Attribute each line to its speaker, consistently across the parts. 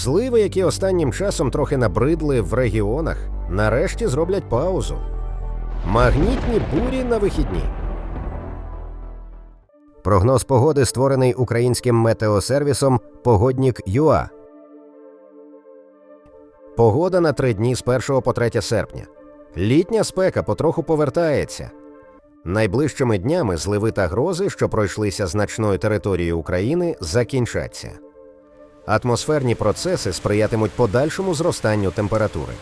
Speaker 1: Зливи, які останнім часом трохи набридли в регіонах, нарешті зроблять паузу. Магнітні бурі на вихідні. Прогноз погоди створений українським метеосервісом Погоднік ЮА. Погода на три дні з 1 по 3 серпня. Літня спека потроху повертається. Найближчими днями зливи та грози, що пройшлися значною територією України, закінчаться. Атмосферні процеси сприятимуть подальшому зростанню температури.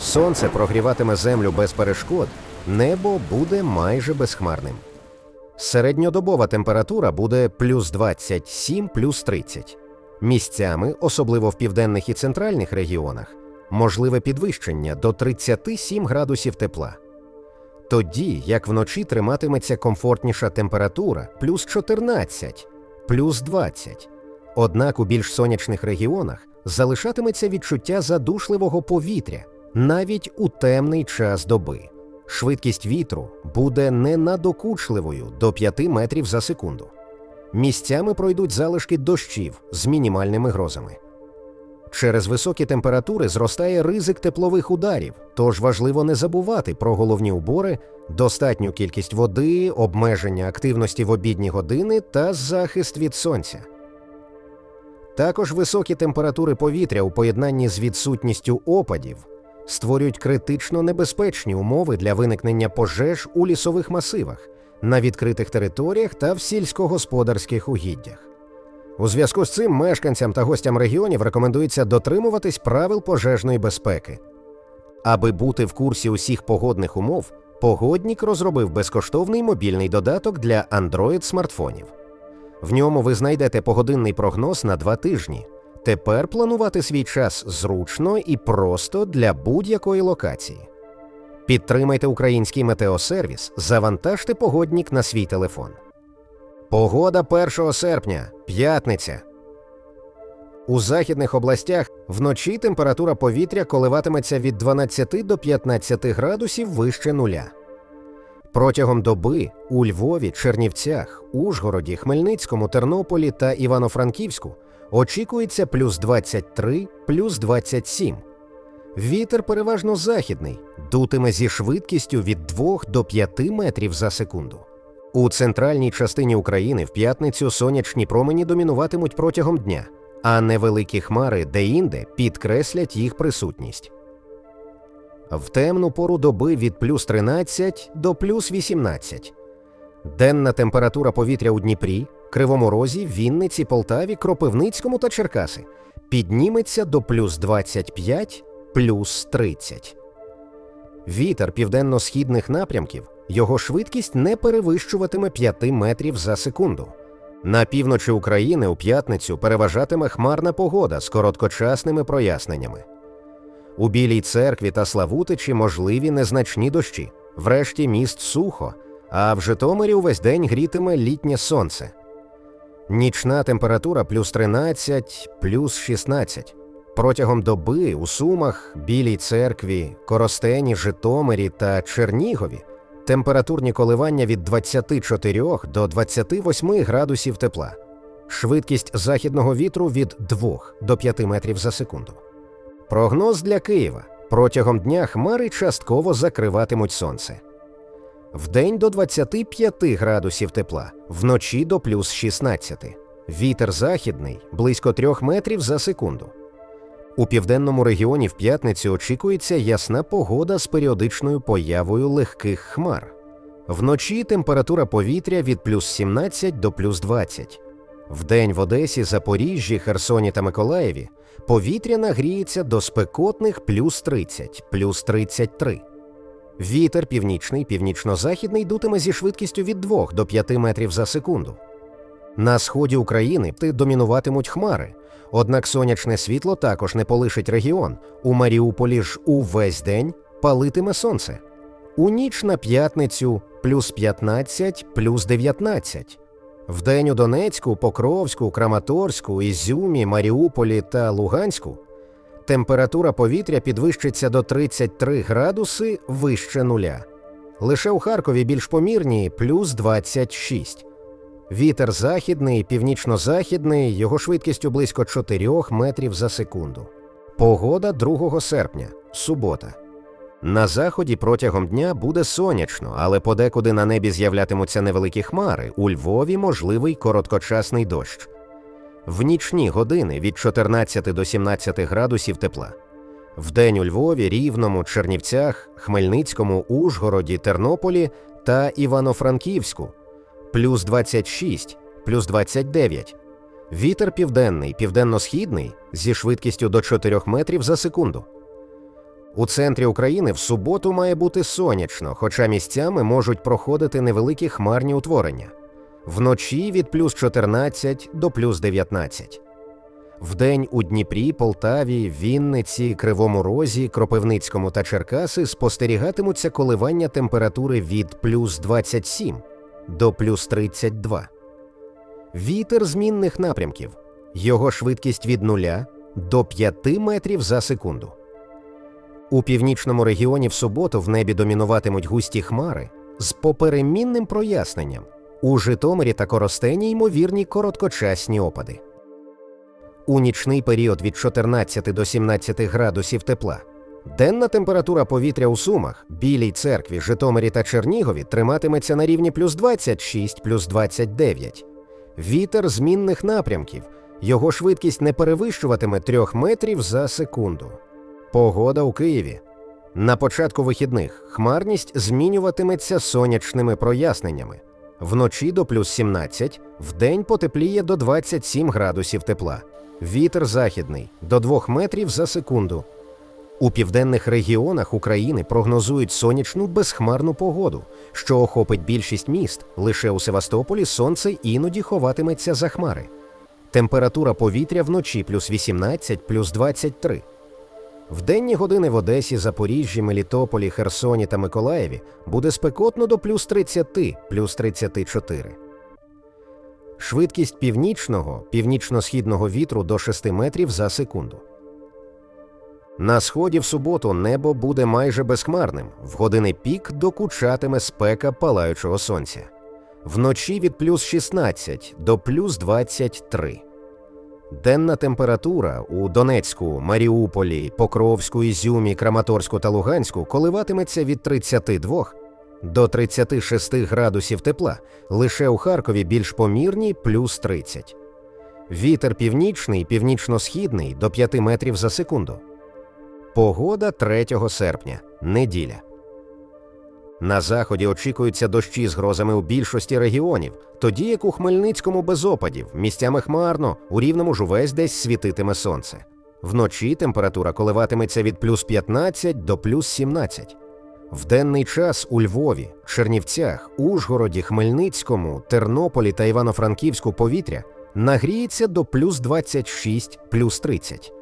Speaker 1: Сонце прогріватиме землю без перешкод, небо буде майже безхмарним. Середньодобова температура буде плюс 27, плюс 30. Місцями, особливо в південних і центральних регіонах, можливе підвищення до 37 градусів тепла. Тоді, як вночі триматиметься комфортніша температура плюс 14, плюс 20. Однак у більш сонячних регіонах залишатиметься відчуття задушливого повітря навіть у темний час доби. Швидкість вітру буде ненадокучливою до 5 метрів за секунду. Місцями пройдуть залишки дощів з мінімальними грозами. Через високі температури зростає ризик теплових ударів, тож важливо не забувати про головні убори, достатню кількість води, обмеження активності в обідні години та захист від сонця. Також високі температури повітря у поєднанні з відсутністю опадів створюють критично небезпечні умови для виникнення пожеж у лісових масивах, на відкритих територіях та в сільськогосподарських угіддях. У зв'язку з цим мешканцям та гостям регіонів рекомендується дотримуватись правил пожежної безпеки. Аби бути в курсі усіх погодних умов, погоднік розробив безкоштовний мобільний додаток для Android смартфонів. В ньому ви знайдете погодинний прогноз на два тижні. Тепер планувати свій час зручно і просто для будь-якої локації. Підтримайте український метеосервіс, завантажте погоднік на свій телефон. Погода 1 серпня, п'ятниця. У західних областях вночі температура повітря коливатиметься від 12 до 15 градусів вище нуля. Протягом доби у Львові, Чернівцях, Ужгороді, Хмельницькому, Тернополі та Івано-Франківську очікується плюс 23, плюс 27. Вітер переважно західний, дутиме зі швидкістю від 2 до 5 метрів за секунду. У центральній частині України в п'ятницю сонячні промені домінуватимуть протягом дня, а невеликі хмари де-інде підкреслять їх присутність. В темну пору доби від плюс 13 до плюс 18. Денна температура повітря у Дніпрі, Кривому Розі, Вінниці, Полтаві, Кропивницькому та Черкаси підніметься до плюс 25, плюс 30. Вітер південно-східних напрямків його швидкість не перевищуватиме 5 метрів за секунду. На півночі України у п'ятницю переважатиме хмарна погода з короткочасними проясненнями. У Білій церкві та Славутичі можливі незначні дощі, врешті міст сухо, а в Житомирі увесь день грітиме літнє сонце. Нічна температура плюс 13, плюс 16. Протягом доби у Сумах, Білій церкві, Коростені, Житомирі та Чернігові температурні коливання від 24 до 28 градусів тепла, швидкість західного вітру від 2 до 5 метрів за секунду. Прогноз для Києва протягом дня хмари частково закриватимуть сонце. Вдень до 25 градусів тепла, вночі до плюс 16. Вітер західний близько 3 метрів за секунду. У південному регіоні в п'ятницю очікується ясна погода з періодичною появою легких хмар. Вночі температура повітря від плюс 17 до плюс 20. Вдень в Одесі, Запоріжжі, Херсоні та Миколаєві повітря нагріється до спекотних плюс 30, плюс 33. Вітер північний, північно-західний дутиме зі швидкістю від 2 до 5 метрів за секунду. На сході України домінуватимуть хмари, однак сонячне світло також не полишить регіон. У Маріуполі ж увесь день палитиме сонце. У ніч на п'ятницю плюс 15, плюс 19. Вдень у Донецьку, Покровську, Краматорську, Ізюмі, Маріуполі та Луганську температура повітря підвищиться до 33 градуси вище нуля. Лише у Харкові більш помірні плюс 26. Вітер західний, північно-західний, його швидкістю близько 4 метрів за секунду. Погода 2 серпня, субота. На заході протягом дня буде сонячно, але подекуди на небі з'являтимуться невеликі хмари. У Львові можливий короткочасний дощ. В нічні години від 14 до 17 градусів тепла. Вдень у Львові, Рівному, Чернівцях, Хмельницькому, Ужгороді, Тернополі та Івано-Франківську плюс 26, плюс 29. Вітер південний, південно-східний зі швидкістю до 4 метрів за секунду. У центрі України в суботу має бути сонячно, хоча місцями можуть проходити невеликі хмарні утворення. Вночі від плюс 14 до плюс 19. Вдень у Дніпрі, Полтаві, Вінниці, Кривому Розі, Кропивницькому та Черкаси спостерігатимуться коливання температури від плюс 27 до плюс 32. Вітер змінних напрямків. Його швидкість від 0 до 5 метрів за секунду. У північному регіоні в суботу в небі домінуватимуть густі хмари з поперемінним проясненням. У Житомирі та Коростені ймовірні короткочасні опади. У нічний період від 14 до 17 градусів тепла. Денна температура повітря у Сумах, Білій церкві, Житомирі та Чернігові триматиметься на рівні плюс 26, плюс 29. Вітер змінних напрямків. Його швидкість не перевищуватиме 3 метрів за секунду. Погода у Києві. На початку вихідних хмарність змінюватиметься сонячними проясненнями. Вночі до плюс 17, вдень потепліє до 27 градусів тепла. Вітер західний до 2 метрів за секунду. У південних регіонах України прогнозують сонячну безхмарну погоду, що охопить більшість міст. Лише у Севастополі сонце іноді ховатиметься за хмари. Температура повітря вночі плюс 18, плюс 23. В денні години в Одесі, Запоріжжі, Мелітополі, Херсоні та Миколаєві буде спекотно до плюс 30, плюс 34. Швидкість північного, північно-східного вітру до 6 метрів за секунду. На сході в суботу небо буде майже безхмарним. В години пік докучатиме спека палаючого сонця. Вночі від плюс 16 до плюс 23. Денна температура у Донецьку, Маріуполі, Покровську, Ізюмі, Краматорську та Луганську коливатиметься від 32 до 36 градусів тепла, лише у Харкові більш помірні плюс 30. Вітер північний, північно-східний до 5 метрів за секунду. Погода 3 серпня, неділя. На заході очікуються дощі з грозами у більшості регіонів, тоді як у Хмельницькому без опадів, місцями хмарно, у рівному ж увесь десь світитиме сонце. Вночі температура коливатиметься від плюс 15 до плюс 17. В денний час у Львові, Чернівцях, Ужгороді, Хмельницькому, Тернополі та Івано-Франківську повітря нагріється до плюс 26, плюс 30.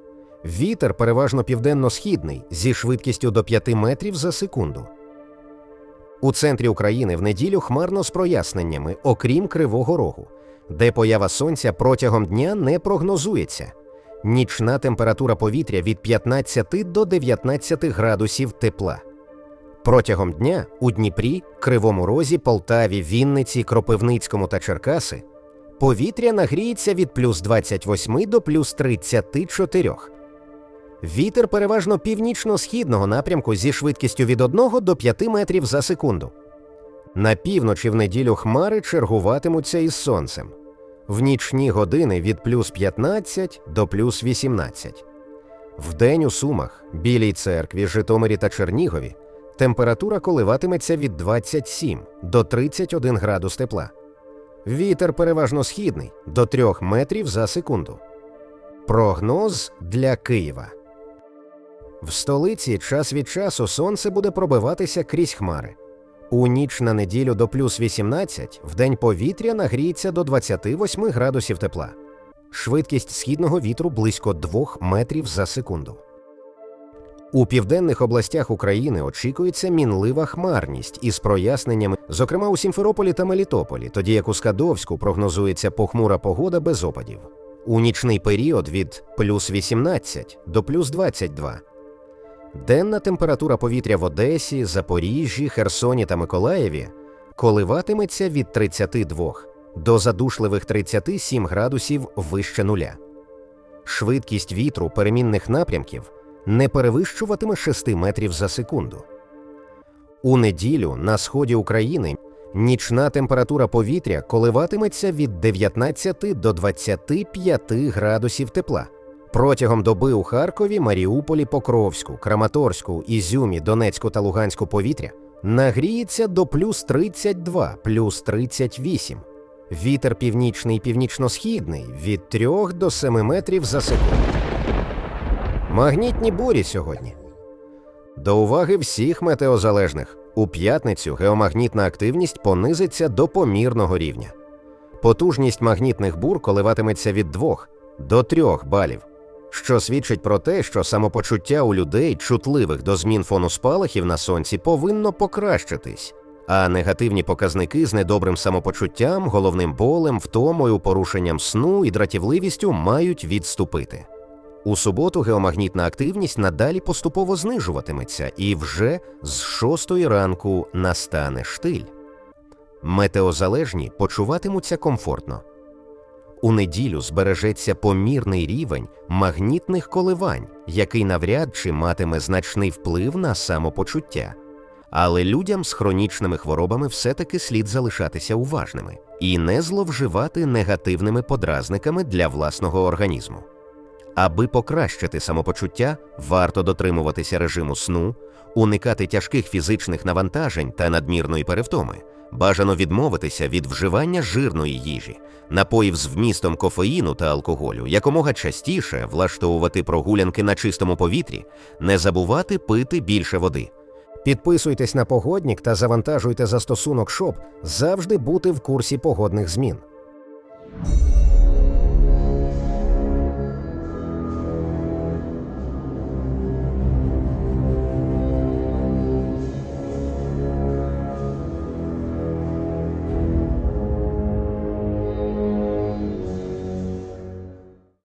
Speaker 1: Вітер переважно південно-східний зі швидкістю до 5 метрів за секунду. У центрі України в неділю хмарно з проясненнями, окрім Кривого Рогу, де поява сонця протягом дня не прогнозується. Нічна температура повітря від 15 до 19 градусів тепла. Протягом дня у Дніпрі, Кривому Розі, Полтаві, Вінниці, Кропивницькому та Черкаси повітря нагріється від плюс 28 до плюс 34. Вітер переважно північно-східного напрямку зі швидкістю від 1 до 5 метрів за секунду. На півночі в неділю хмари чергуватимуться із сонцем. В нічні години від плюс 15 до плюс 18. Вдень у Сумах, Білій церкві, Житомирі та Чернігові температура коливатиметься від 27 до 31 градус тепла. Вітер переважно східний до 3 метрів за секунду. Прогноз для Києва. В столиці час від часу сонце буде пробиватися крізь хмари. У ніч на неділю до плюс 18 вдень повітря нагріється до 28 градусів тепла. Швидкість східного вітру близько 2 метрів за секунду. У південних областях України очікується мінлива хмарність із проясненнями, зокрема у Сімферополі та Мелітополі, тоді як у Скадовську прогнозується похмура погода без опадів. У нічний період від плюс 18 до плюс 22. Денна температура повітря в Одесі, Запоріжжі, Херсоні та Миколаєві коливатиметься від 32 до задушливих 37 градусів вище нуля. Швидкість вітру перемінних напрямків не перевищуватиме 6 метрів за секунду. У неділю на сході України нічна температура повітря коливатиметься від 19 до 25 градусів тепла. Протягом доби у Харкові, Маріуполі, Покровську, Краматорську, Ізюмі, Донецьку та Луганську повітря нагріється до плюс 32, плюс 38. Вітер північний і північно-східний від 3 до 7 метрів за секунду. Магнітні бурі сьогодні. До уваги всіх метеозалежних. У п'ятницю геомагнітна активність понизиться до помірного рівня. Потужність магнітних бур коливатиметься від 2 до 3 балів, що свідчить про те, що самопочуття у людей, чутливих до змін фону спалахів на сонці, повинно покращитись, а негативні показники з недобрим самопочуттям, головним болем, втомою, порушенням сну і дратівливістю мають відступити. У суботу геомагнітна активність надалі поступово знижуватиметься, і вже з шостої ранку настане штиль. Метеозалежні почуватимуться комфортно. У неділю збережеться помірний рівень магнітних коливань, який навряд чи матиме значний вплив на самопочуття. Але людям з хронічними хворобами все-таки слід залишатися уважними і не зловживати негативними подразниками для власного організму. Аби покращити самопочуття, варто дотримуватися режиму сну, уникати тяжких фізичних навантажень та надмірної перевтоми, бажано відмовитися від вживання жирної їжі, напоїв з вмістом кофеїну та алкоголю, якомога частіше влаштовувати прогулянки на чистому повітрі, не забувати пити більше води. Підписуйтесь на погоднік та завантажуйте застосунок, щоб завжди бути в курсі погодних змін.